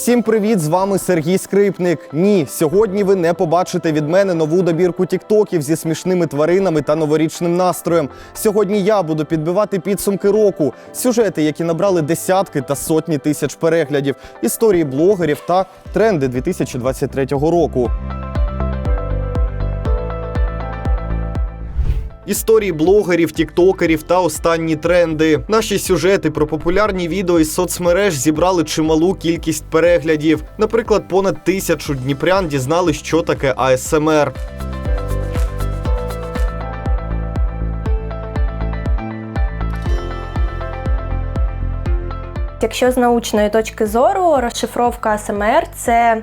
Всім привіт! З вами Сергій Скрипник. Ні, сьогодні ви не побачите від мене нову добірку тіктоків зі смішними тваринами та новорічним настроєм. Сьогодні я буду підбивати підсумки року, сюжети, які набрали десятки та сотні тисяч переглядів, історії блогерів та тренди 2023 року. Історії блогерів, тіктокерів та останні тренди. Наші сюжети про популярні відео із соцмереж зібрали чималу кількість переглядів. Наприклад, понад тисячу дніпрян дізнали, що таке АСМР. Якщо з научної точки зору розшифровка АСМР – це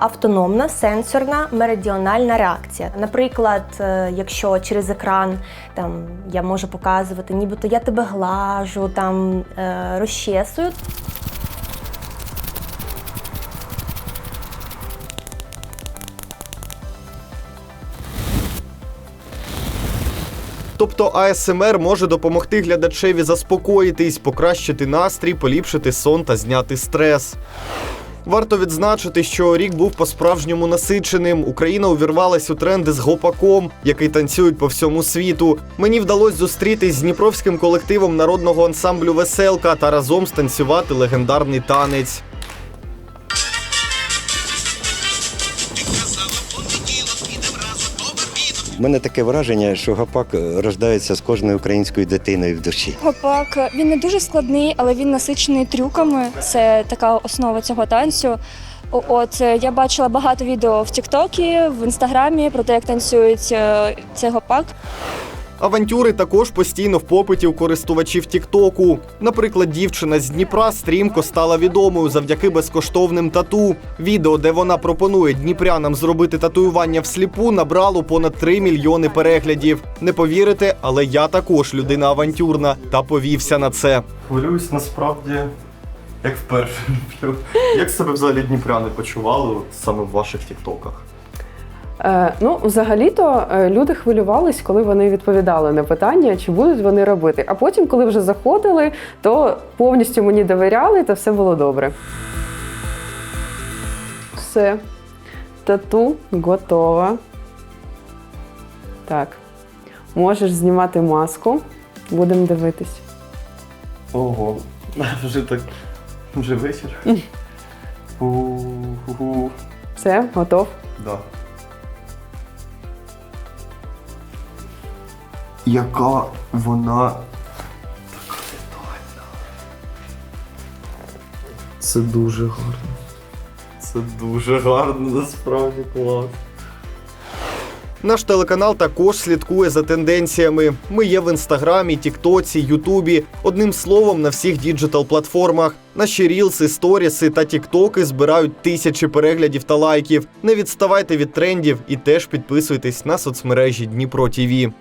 автономна сенсорна меридіональна реакція. Наприклад, е, якщо через екран там я можу показувати, нібито я тебе глажу, там е, розчесую. Тобто АСМР може допомогти глядачеві заспокоїтись, покращити настрій, поліпшити сон та зняти стрес. Варто відзначити, що рік був по-справжньому насиченим. Україна увірвалась у тренди з гопаком, який танцюють по всьому світу. Мені вдалося зустрітись з дніпровським колективом народного ансамблю Веселка та разом станцювати легендарний танець. У мене таке враження, що гапак е, рождається з кожною українською дитиною в душі. Гопак він не дуже складний, але він насичений трюками. Це така основа цього танцю. От е, я бачила багато відео в Тіктокі, в інстаграмі про те, як танцюють е, цей гопак. Авантюри також постійно в попиті у користувачів Тіктоку. Наприклад, дівчина з Дніпра стрімко стала відомою завдяки безкоштовним тату. Відео, де вона пропонує дніпрянам зробити татуювання всліпу, набрало понад 3 мільйони переглядів. Не повірите, але я також людина авантюрна та повівся на це. Хвилююсь насправді, як вперше. Як себе взагалі дніпряни почували саме в ваших тіктоках? Е, ну, взагалі-то е, люди хвилювались, коли вони відповідали на питання, чи будуть вони робити. А потім, коли вже заходили, то повністю мені довіряли, та все було добре. Все. Тату готова. Так. Можеш знімати маску. Будемо дивитись. Ого, вже так. Вже вечір. Все, готов. Да. Яка вона. Це дуже гарно. Це дуже гарно, насправді клас. Наш телеканал також слідкує за тенденціями. Ми є в інстаграмі, Тіктоці, Ютубі. Одним словом, на всіх діджитал-платформах. Наші рілси, сторіси та тіктоки збирають тисячі переглядів та лайків. Не відставайте від трендів і теж підписуйтесь на соцмережі Дніпро ТІВІ.